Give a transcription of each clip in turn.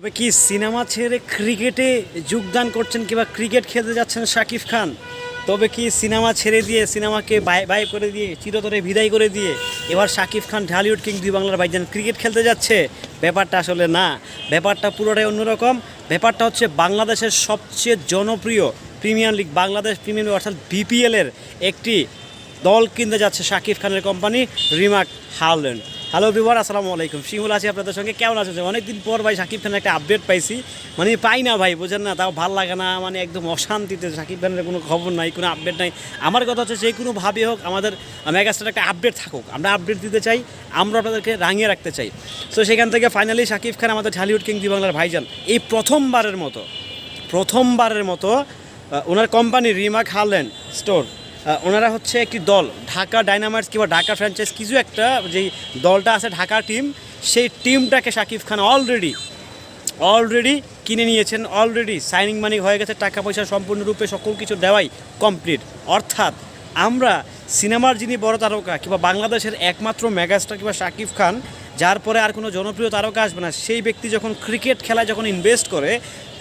তবে কি সিনেমা ছেড়ে ক্রিকেটে যোগদান করছেন কিংবা ক্রিকেট খেলতে যাচ্ছেন শাকিব খান? তবে কি সিনেমা ছেড়ে দিয়ে, সিনেমাকে বাই বাই করে দিয়ে, চিরতরে বিদায় করে দিয়ে এবার শাকিব খান ঢালিউড কিং দুই বাংলার ভাইজান ক্রিকেট খেলতে যাচ্ছে? ব্যাপারটা আসলে না। ব্যাপারটা পুরোটাই অন্যরকম। ব্যাপারটা হচ্ছে বাংলাদেশের সবচেয়ে জনপ্রিয় premier league, Bangladesh premier league অর্থাৎ বিপিএলের একটি দল কিনতে যাচ্ছে শাকিব খানের কোম্পানি রিমার্ক হারল্যান্ড হ্যালো বিবার আসসালামু আলাইকুম। শিমুল আছি আপনাদের সঙ্গে। কেমন আছেন অনেকদিন পর ভাই শাকিব খানের একটা আপডেট পাইছি। মানে পাই না ভাই, বোঝেন না, তাও ভালো লাগে না মানে একদম অশান্তিতে শাকিব খানের কোনো খবর নাই, কোনো আপডেট নাই। আমার কথা হচ্ছে, যে কোনোভাবে হোক, আমাদের মেগাস্টার একটা আপডেট থাকুক। আমরা আপডেট দিতে চাই, আমরা আপনাদেরকে রাঙিয়ে রাখতে চাই। সো সেখান থেকে ফাইনালি শাকিব খান আমাদের ঢালিউড কিং বাংলার ভাইজান, এই প্রথমবারের মতো প্রথমবারের মতো ওনার কোম্পানি রিমাক হারল্যান্ড স্টোর ওনারা হচ্ছে একটি দল, ঢাকা ডাইনামাইটস কিংবা ঢাকা ফ্র্যাঞ্চাইজ কিছু একটা যেই দলটা আছে ঢাকা টিম সেই টিমটাকে শাকিব খান অলরেডি অলরেডি কিনে নিয়েছেন অলরেডি সাইনিং মানি হয়ে গেছে, টাকা পয়সা সম্পূর্ণরূপে সকল কিছু দেওয়াই কমপ্লিট অর্থাৎ আমরা সিনেমার যিনি বড় তারকা কিংবা বাংলাদেশের একমাত্র মেগাস্টার কিংবা শাকিব খান, যার পরে আর কোনো জনপ্রিয় তারকা আসবে না, সেই ব্যক্তি যখন ক্রিকেট খেলায় যখন ইনভেস্ট করে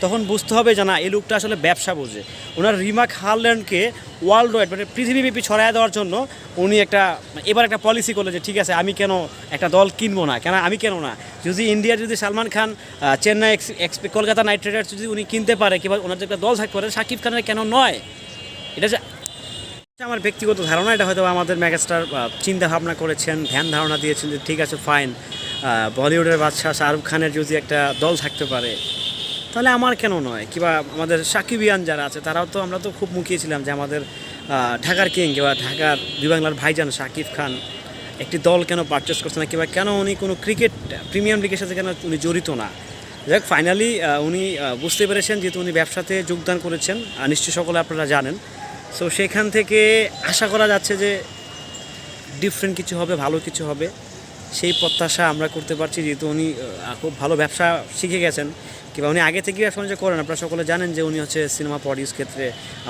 তখন বুঝতে হবে যে না, এই লোকটা আসলে ব্যবসা বোঝে। ওনার রিমাক হারল্যান্ডকে ওয়ার্ল্ড ওয়াইড মানে পৃথিবীব্যাপী ছড়ায় দেওয়ার জন্য উনি একটা, এবার একটা পলিসি করল যে, ঠিক আছে, আমি কেন একটা দল কিনবো না? কেন আমি কেন না? যদি ইন্ডিয়ার যদি Salman Khan Chennai ex Kolkata knight riders যদি উনি কিনতে পারে, কিংবা ওনার যে একটা দল থাকতে পারে শাকিব খানের কেন নয়? এটা আমার ব্যক্তিগত ধারণা, এটা হয়তো আমাদের ম্যাগাস্টার চিন্তা ভাবনা করেছেন, ধ্যান ধারণা দিয়েছেন যে, ঠিক আছে ফাইন বলিউডের বাদশাহ শাহরুখ খানের যদি একটা দল থাকতে পারে তাহলে আমার কেন নয়? কিংবা আমাদের সাকিবিয়ান যারা আছে, তারাও তো আমরা তো খুব মুখিয়েছিলাম যে আমাদের ঢাকার কিং কিংবা ঢাকার দুই বাংলার ভাইজান শাকিব খান একটি দল কেন পারচেস করছে না? কিংবা কেন উনি কোনো ক্রিকেট প্রিমিয়াম লিগের সাথে কেন উনি জড়িত না? যাক ফাইনালি উনি বুঝতে পেরেছেন যেহেতু উনি ব্যবসাতে যোগদান করেছেন নিশ্চয়ই সকলে আপনারা জানেন। সো সেখান থেকে আশা করা যাচ্ছে যে ডিফারেন্ট কিছু হবে, ভালো কিছু হবে। সেই প্রত্যাশা আমরা করতে পারছি, যেহেতু উনি খুব ভালো ব্যবসা শিখে গেছেন। কিংবা উনি আগে থেকেই ব্যবসা বাণিজ্য করেন, আপনারা সকলে জানেন যে উনি হচ্ছে সিনেমা প্রডিউস ক্ষেত্রে,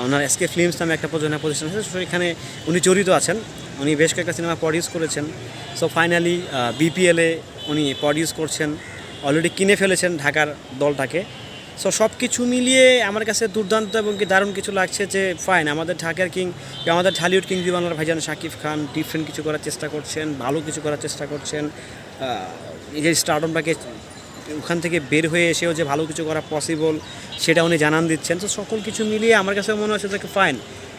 ওনার এসকে ফিল্মস নামে একটা প্রযোজনা প্রতিষ্ঠান আছে সেখানে উনি জড়িত আছেন। উনি বেশ কয়েকটা সিনেমা প্রডিউস করেছেন। সো ফাইনালি বিপিএলে উনি প্রডিউস করছেন অলরেডি কিনে ফেলেছেন ঢাকার দলটাকে। সো সব কিছু মিলিয়ে আমার কাছে দুর্দান্ত এবং কি দারুণ কিছু লাগছে যে ফাইন আমাদের ঢাকার কিং আমাদের ঢালিউড কিং বাংলার ভাইজান শাকিব খান ডিফারেন্ট কিছু করার চেষ্টা করছেন, ভালো কিছু করার চেষ্টা করছেন। এই যে স্টারডমটাকে ওখান থেকে বের হয়ে এসেও যে ভালো কিছু করা পসিবল সেটা উনি জানান দিচ্ছেন। তো সকল কিছু মিলিয়ে আমার কাছে মনে হচ্ছে যে ফাইন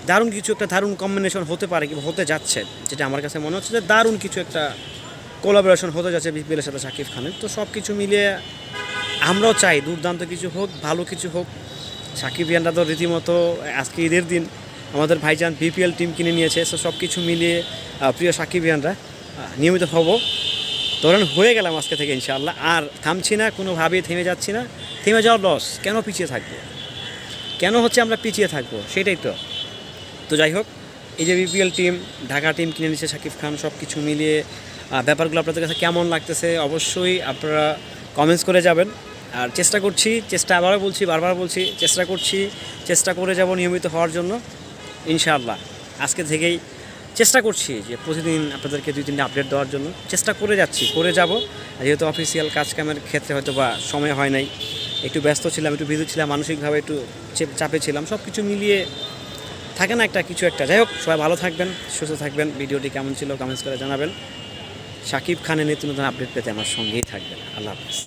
দারুণ কিছু একটা দারুণ কম্বিনেশন হতে পারে কিংবা হতে যাচ্ছে। যেটা আমার কাছে মনে হচ্ছে যে, দারুণ কিছু একটা কোলাবোরেশন হতে যাচ্ছে বিপিএলের সাথে শাকিব খানের। তো সব কিছু মিলিয়ে আমরাও চাই দুর্দান্ত কিছু হোক ভালো কিছু হোক। সাকিব ইয়ানরা তো রীতিমতো আজকে ঈদের দিন আমাদের ভাইজান বিপিএল টিম কিনে নিয়েছে সো সব কিছু মিলিয়ে প্রিয় সাকিবিয়ানরা আহ, নিয়মিত হব। ধরেন হয়ে গেলাম আজকে থেকে ইনশাআল্লাহ আর থামছি না কোনোভাবেই থেমে যাচ্ছি না। থেমে যাওয়ার লস কেন পিছিয়ে থাকব? কেন হচ্ছে আমরা পিছিয়ে থাকব? সেটাই তো। তো যাই হোক এই যে বিপিএল টিম ঢাকা টিম কিনে নিচ্ছে শাকিব খান সব কিছু মিলিয়ে ব্যাপারগুলো আপনাদের কাছে কেমন লাগতেছে অবশ্যই আপনারা কমেন্টস করে যাবেন। আর চেষ্টা করছি, চেষ্টা আবারও বলছি, বারবার বলছি, চেষ্টা করছি, চেষ্টা করে যাব নিয়মিত হওয়ার জন্য, ইনশাআল্লাহ। আজকে থেকেই চেষ্টা করছি যে প্রতিদিন আপনাদেরকে দুই তিনটা আপডেট দেওয়ার জন্য। চেষ্টা করে যাচ্ছি, করে যাব। যেহেতু অফিসিয়াল কাজ কামের ক্ষেত্রে হয়তো বা সময় হয় নাই, একটু ব্যস্ত ছিলাম, একটু বিদ্যুৎ ছিলাম, মানসিকভাবে একটু চেপ- চাপে ছিলাম সব কিছু মিলিয়ে থাকে না একটা, কিছু একটা। যাই হোক, সবাই ভালো থাকবেন, সুস্থ থাকবেন। ভিডিওটি কেমন ছিল কমেন্টস করে জানাবেন। শাকিব খানের নিত্য নতুন আপডেট পেতে আমার সঙ্গেই থাকবেন। আল্লাহ হাফিজ।